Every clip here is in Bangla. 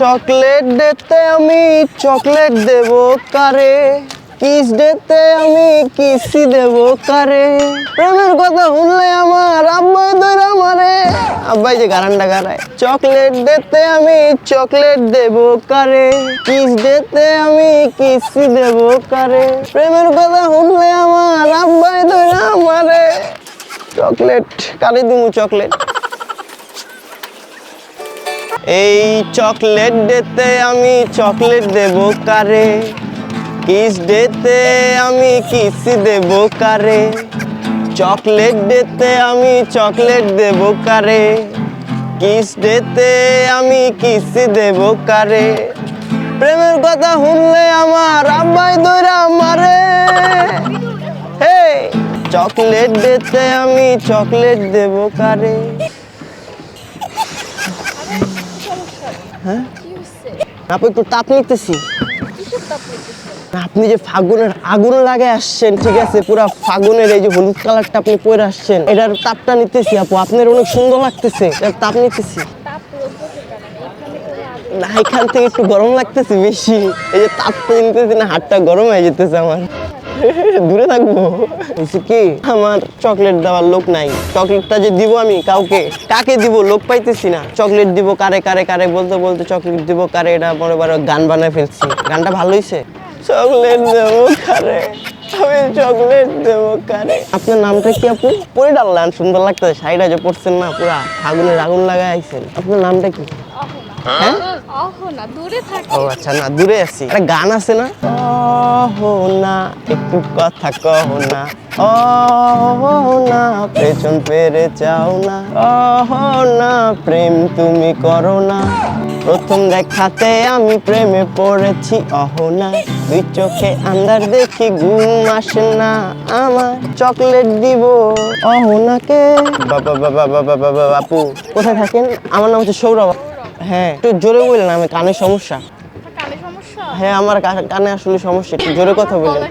চকলেট ডেতে আমি চকলেট দেব কারে? কিস ডেতে আমি কিসি দেব কারে? প্রেমের কথা শুনলে আমার আব্বাই ধরে আমারে আব্বাই যে গারান্ডা গারায়। চকলেট ডেতে আমি চকলেট দেব কারে? কিস ডেতে আমি কিসি দেব কারে? প্রেমের কথা শুনলে আমার আব্বাই ধরে আমারে চকলেট, কারে দিমু চকলেট? এই চকলেট ডেতে আমি চকলেট দেব কারে? কিস ডেতে আমি কিস দেব কারে? চকলেট ডেতে আমি চকলেট দেব কারে? কিস ডেতে আমি কিস দেব কারে? প্রেমের কথা শুনলে আমার আব্বাই দইরা আমারে হে চকলেট ডেতে আমি চকলেট দেব কারে? হচ্ছে আপু একটু তাপ নিতেছি। আপনি যে ফাগুনের আগুন লাগে আসছেন ঠিক আছে? পুরো ফাগুনের এই যে হলুদ কালারটা আপনি পরে আসছেন এটার তাপটা নিতেছি আপু। আপনার অনেক সুন্দর লাগতেছে। এটার তাপ নিতেছি। না এখান থেকে একটু গরম লাগতেছে বেশি। এই যে তাপটা নিতেছি না হাতটা গরম হয়ে যেতেছে আমার। দূরে থাকব। কি, আমার চকলেট দেওয়ার লোক নাই। চকলেটটা যে দিব আমি কাউকে, কাকে দিব লোক পাইতেছি না। চকলেট দিব কারে কারে কারে বলতে বলতে চকলেট দিব কারে, এটা বড় বড় গান বানায় ফেলছি। গানটা ভালো হয়েছে চকলেট দেবো কারে? আমি চকলেট দেবো কারে? আপনার নামটা কি আপু? পরে ডাললাম সুন্দর লাগতেছে। শাড়িটা যে পড়ছেন না, পুরা আগুনের আগুন লাগাই আইছেন। আপনার নামটা কি? হ্যাঁ? না দূরে থাকে। ও আচ্ছা না দূরে আছি। একটা গান আছে না? ও না একটু কথা কহ না। ও না পেছন পেরে চাও না। ও না প্রেম তুমি করো না। প্রথম দেখাতে আমি প্রেমে পড়েছি অহনা দুই চোখে আন্দার দেখি ঘুম আসে না আমার। চকলেট দিব অহনাকে বাবা বাবা বাবা বাবা বাপু। কোথায় থাকেন? আমার নাম হচ্ছে সৌরভ। হ্যাঁ একটু জোরে বললেন আমি কানে সমস্যা। আপনার কানে সমস্যা? হ্যাঁ আমার কানে আসলে সমস্যা একটু জোরে কথা বললেন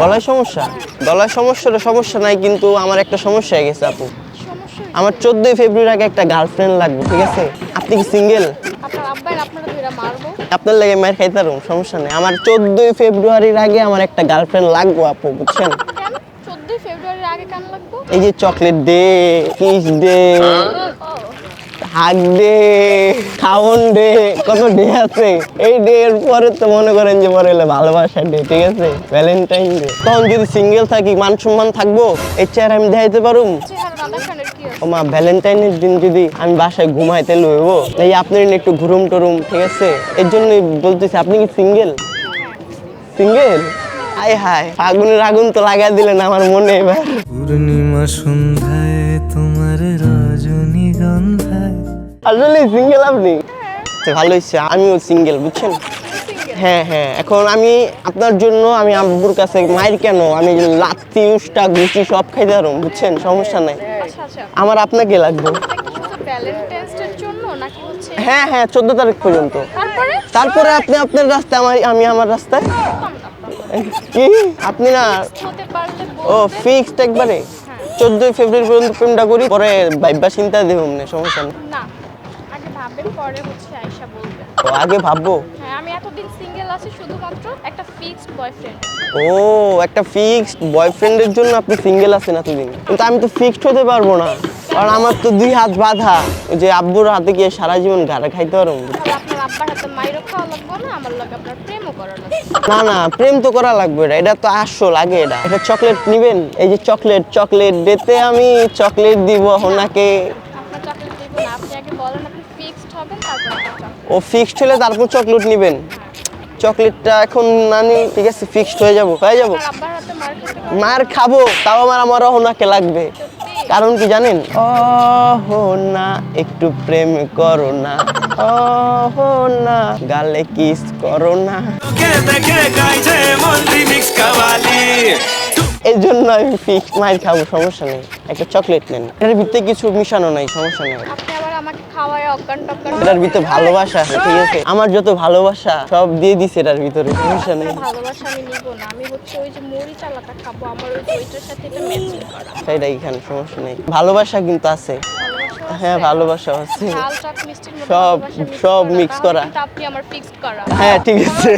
গলায় সমস্যা। গলায় সমস্যাটা সমস্যা নাই কিন্তু আমার একটা সমস্যা হয়ে গেছে আপু। আমার চোদ্দোই ফেব্রুয়ারি আগে একটা গার্লফ্রেন্ড লাগবে ঠিক আছে? আপনি কি সিঙ্গেল? আপনার লাগে মায়ের খাইতে পারব সমস্যা নেই। আমার চোদ্দোই ফেব্রুয়ারির আগে আমার একটা গার্লফ্রেন্ড লাগবো আপু বুঝছেন? কেন? চোদ্দই ফেব্রুয়ারির আগে কেন লাগবো? এই যে chocolate day kiss day hug day খাওন ডে কত ডে আছে? এই ডে এর পরে তো মনে করেন যে পরে ভালোবাসা ডে ঠিক আছে? ভ্যালেন্টাইন ডে তখন যদি সিঙ্গেল থাকি, মান সম্মান থাকব? এর চেহারা আমি দেখাইতে পারুম? ও মা ভ্যালেন্টাইনের দিন যদি আমি বাসায় ঘুমাইতে লইব এই আপনার একটু ঘুরুম টুরুম, ঠিক আছে? এর জন্যই বলতেছি, আপনি কি সিঙ্গেল সিঙ্গেল হাই হাই ফাগুনের আগুন তো লাগাই দিলেন আমার মনে এবার। পূর্ণিমা সন্ধ্যায় তোমার আসলে সিঙ্গেল আপনি? ভালো হয়েছে আমিও সিঙ্গেল বুঝছেন? হ্যাঁ হ্যাঁ এখন আমি আপনার জন্য আমি আব্বুর কাছে মায়ের কেন? আমি লাত্তি উষ্টা গুচি সব খাইতে পারব বুঝছেন? সমস্যা নাই। আচ্ছা আচ্ছা। আমার আপনাকে লাগবে। হ্যাঁ হ্যাঁ চোদ্দ তারিখ পর্যন্ত। তারপরে? আপনি আপনার রাস্তায় আমার আমি আমার রাস্তায়? কি? আপনি না ও ফিক্সড একবারে? চোদ্দই ফেব্রুয়ারি পর্যন্ত প্রেমটা করি পরে বাইবা চিন্তা দেবো সমস্যা নেই। না আগে ভাবেন পরে হচ্ছে আয়সা বলবেন ও আগে ভাববো? হ্যাঁ আমি এতদিন সিঙ্গেল আছি শুধুমাত্র একটা ফিক্সড বয়ফ্রেন্ড ও একটা ফিক্সড বয়ফ্রেন্ডের জন্য আপনি সিঙ্গেল আছেন এতদিন। কিন্তু আমি তো ফিক্সড হতে পারব না। কারণ আমার তো দুই হাত বাঁধা। ওই যে আব্বুর হাতে গিয়ে সারা জীবন গাড়া খাইতে পারব। আপনার আব্বার হাতে মাইরও খাওয়া লাগবে না আমার লাগে আপনার প্রেমও করা না না প্রেম তো করা লাগবে এটা এটা তো আসল আগে এটা। এটা চকলেট নিবেন? এই যে চকলেট চকলেট ডেতে আমি চকলেট দিব ওনাকে আপনার চকলেট দিব না আপনি আগে বলেন আপনি ফিক্সড হবেন তারপর আপনার chocolate। ও ফিক্সড হলে তারপর চকলেট নেবেন। চকলেটটা এখন না নিই ঠিক আছে ফিক্সড হয়ে যাব হয়ে যাব। মার খাব, তাও আমার আমার ওনাকে লাগবে। কারণ কি জানেন? ও না একটু প্রেম করো না। ও না গালে কিস করো না। এই জন্য আমি ফিক্স মায়ের খাব, সমস্যা নেই। একটা চকলেট নেন। এর ভিতরে কিছু মিশানো নাই, সমস্যা নেই। খাওয়ায় অজ্ঞান টজ্ঞান এটার ভিতরে ভালোবাসা আছে ঠিক আছে? আমার যত ভালোবাসা সব দিয়ে দিছে এটার ভিতরে সমস্যা নেই। ভালোবাসা আমি নিব না আমি হচ্ছে ওই যে মুড়ি চালাটা খাব আমার ওই ওইটার সাথে এটা ম্যাচিং করা। সেটাই এখানে সমস্যা নেই। ভালোবাসা কিন্তু আছে। হ্যাঁ ভালোবাসা আছে। সব- সব তাহলে করা। আপনি আমার ফিক্সড করা। হ্যাঁ ঠিক আছে।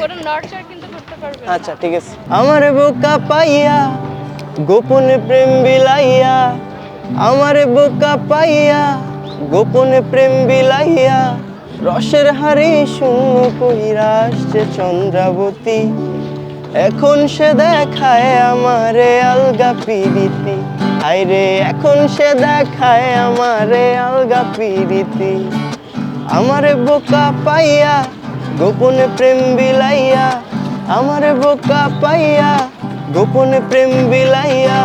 কোনো নড়চড় কিন্তু করতে পারবেন আচ্ছা ঠিক আছে। আমার বোকা পাইয়া গোপনে প্রেম বিলাইয়া আমার বোকা পাইয়া, গোপনে প্রেম বিলাইয়া, রসের হারে শূন্য কইরা চন্দ্রাবতী। এখন সে দেখায় আমারে আলগা পিরিতি আইরে, এখন সে দেখায় আমারে আলগা পিরিতি আমারে বোকা পাইয়া, গোপনে প্রেম বিলাইয়া, আমারে বোকা পাইয়া, গোপনে প্রেম বিলাইয়া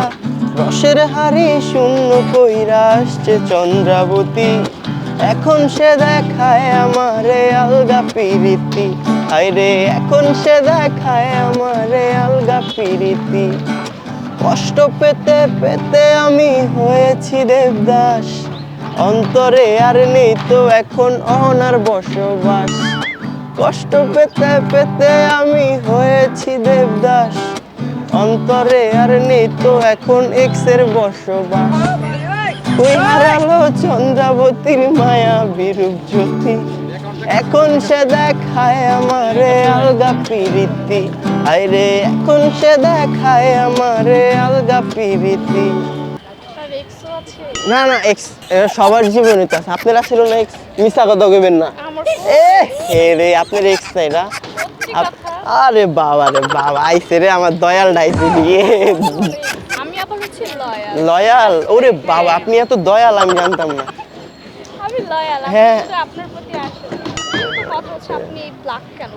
রসের হারি শূন্য কইরা আসছে চন্দ্রাবতী। এখন সে দেখায় আমারে আলগা পিরিতি। আইরে এখন সে দেখায় আমারে আলগা পিরিতি। কষ্ট পেতে পেতে আমি হয়েছি দেবদাস। অন্তরে আর নেই তো এখন অনার বসবাস। কষ্ট পেতে পেতে আমি হয়েছি দেবদাস। অন্তরে আর নেই তো এখন এক্সের বসবাস। ওই হারালো চন্দ্রাবতীর মায়া বিরূপ জ্যোতি। এখন সে দেখায় আমারে আলগা পিরিতি। আইরে এখন সে দেখায় আমারে আলগা পিরিতি। না না এক্স সবার জীবনে তো আছে। আপনার ছিল না এক্স মিশা কথা কইবেন না। এ হে রে আপনার এক্স না? আরে বাবা রে বাবা আইসে রে আমার দয়াল ডাইছে দিয়ে। আমি আবার হচ্ছে লয়াল লয়াল ওরে বাবা আপনি এত দয়াল আমি জানতাম না। আমি লয়াল হ্যাঁ। আপনার প্রতি আসে কিন্তু কথা হচ্ছে আপনি ব্ল্যাক কেন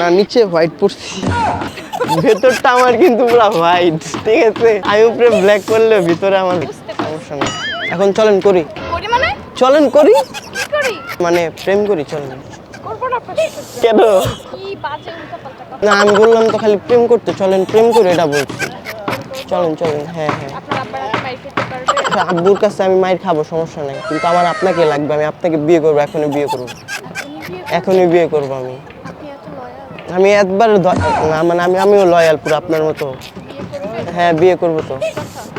না নিচে হোয়াইট পড়ছি ভেতরটা আমার কিন্তু পুরো হোয়াইট ঠিক আছে? আমি উপরে ব্ল্যাক করলে ভিতরে আমার সমস্যা নেই। এখন চলেন করি। করি মানে? চলেন করি? কি করি? মানে প্রেম করি চলেন। কেন? না আমি বললাম তো খালি প্রেম করতে চলেন প্রেম করে এটা বলছি। চলেন চলেন হ্যাঁ হ্যাঁ। আব্বার আচ্ছা, আব্বুর কাছে আমি মায়ের খাব সমস্যা নাই। কিন্তু আমার আপনাকে লাগবে আমি আপনাকে বিয়ে করব এখনই বিয়ে করব। এখনই বিয়ে করব আমি। আমি একবার না মানে আমি আমিও লয়াল পুরো আপনার মতো। হ্যাঁ বিয়ে করব তো।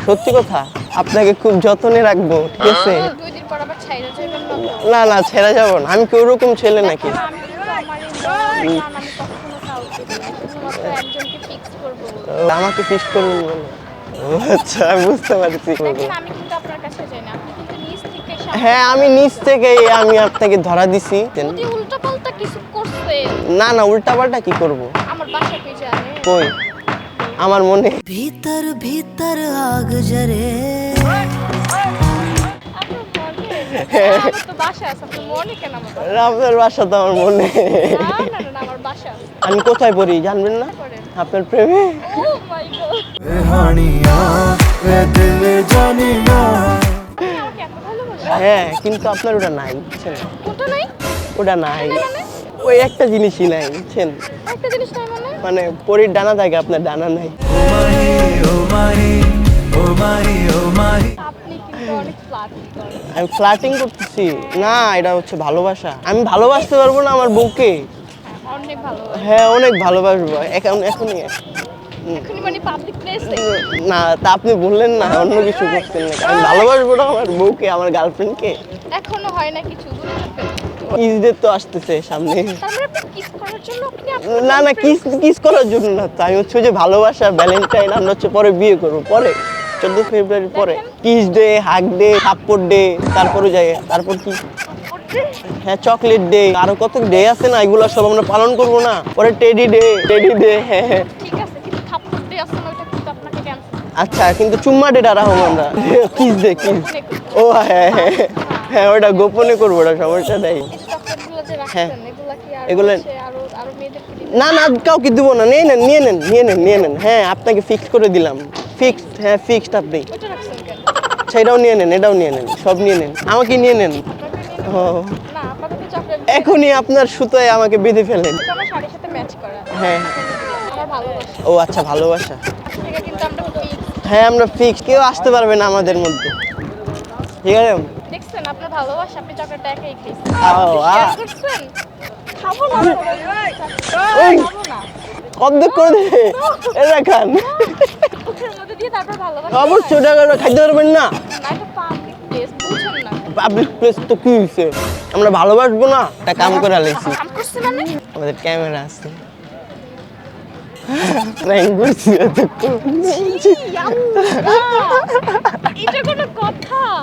সত্যি কথা? আপনাকে খুব যত্নে রাখব ঠিক আছে? দুই দিন পর আবার ছাইরা যাবেন না? না না ছেড়ে যাব না। আমি কি ওরকম ছেলে নাকি? দেখেন, আমি কিন্তু আমার এই লয়াল প্ল্যান আমি কখনো কাউকে দিই না। শুধুমাত্র একজনকে ফিক্স করব আমাকে ফিস করবেন বলে। আচ্ছা আমি বুঝতে পারছি। আমি নিজ থেকে হ্যাঁ আমি নিচ থেকেই আমি আপনাকে ধরা দিছি। না না উল্টা পাল্টা কি করব? আমার বাসা কই? আমার মনে ভিতর ভিতর আগ জরে। বাসা তো আমার মনে আমি কোথায় পড়ি জানবেন না? আপনার প্রেমে? হ্যাঁ কিন্তু আপনার ওটা নাই ওটা নাই? ওটা নাই। মানে? ওই একটা জিনিসই নাই বুঝছেন? একটা জিনিস নাই মানে? মানে পরীর ডানা থাকে আপনার ডানা নাই। আমি ফ্লাটিং করতেছি। না এটা হচ্ছে ভালোবাসা। আমি ভালোবাসতে পারব না আমার বউকে। হ্যাঁ অনেক ভালোবাসবো। এখন এখনই। মানে না তা আপনি বললেন না অন্য কিছু করছেন না আমি ভালোবাসবো না আমার বউকে আমার গার্লফ্রেন্ডকে এখনও হয় না কিছু? ঈদের তো আসতেছে সামনে? আপনি না না কিস কিস করার জন্য না তো আমি হচ্ছে যে ভালোবাসা ভ্যালেন্টাইন আমরা হচ্ছে পরে বিয়ে করব পরে। চোদ্দ ফেব্রুয়ারি পরে। কিস ডে হাগ ডে থাপ্পড় ডে তারপরে যাই তারপর কি? হ্যাঁ চকলেট ডে আরও কত ডে আছে না এগুলো সব আমরা পালন করব না। পরে টেডি ডে টেডি ডে হ্যাঁ হ্যাঁ। আচ্ছা কিন্তু চুম্মা ডেটা রাখব আমরা। কিস দে কিস ও হ্যাঁ হ্যাঁ। হ্যাঁ ওটা গোপনে করব ওটা সমস্যা নেই। হ্যাঁ। এগুলা না না কাউকে দিব না নিয়ে নেন নিয়ে নেন নিয়ে নেন নিয়ে নেন। হ্যাঁ আপনাকে ফিক্স করে দিলাম। ফিক্সড হ্যাঁ ফিক্সড আপনি। সেটাও নিয়ে নেন এটাও নিয়ে নেন সব নিয়ে নেন। আমাকে নিয়ে নেন। ও। এখনই আপনার সুতোয় আমাকে বেঁধে ফেলেন। হ্যাঁ। ও আচ্ছা ভালোবাসা। হ্যাঁ আমরা ফিক্স কেউ আসতে পারবে না আমাদের মধ্যে। ঠিক আছে? আপনার ভালোবাসা আপনি চকলেটটা একাই খাব না। খাব না অর্ধেক করে এটা খান অবশ্যই ওটা খাইতে পারবেন না। পাবলিক প্লেস তো কি হয়েছে আমরা ভালোবাসবো না তা কাম করে করছে মানে? আমাদের ক্যামেরা আছে। এটা কোনো কথা।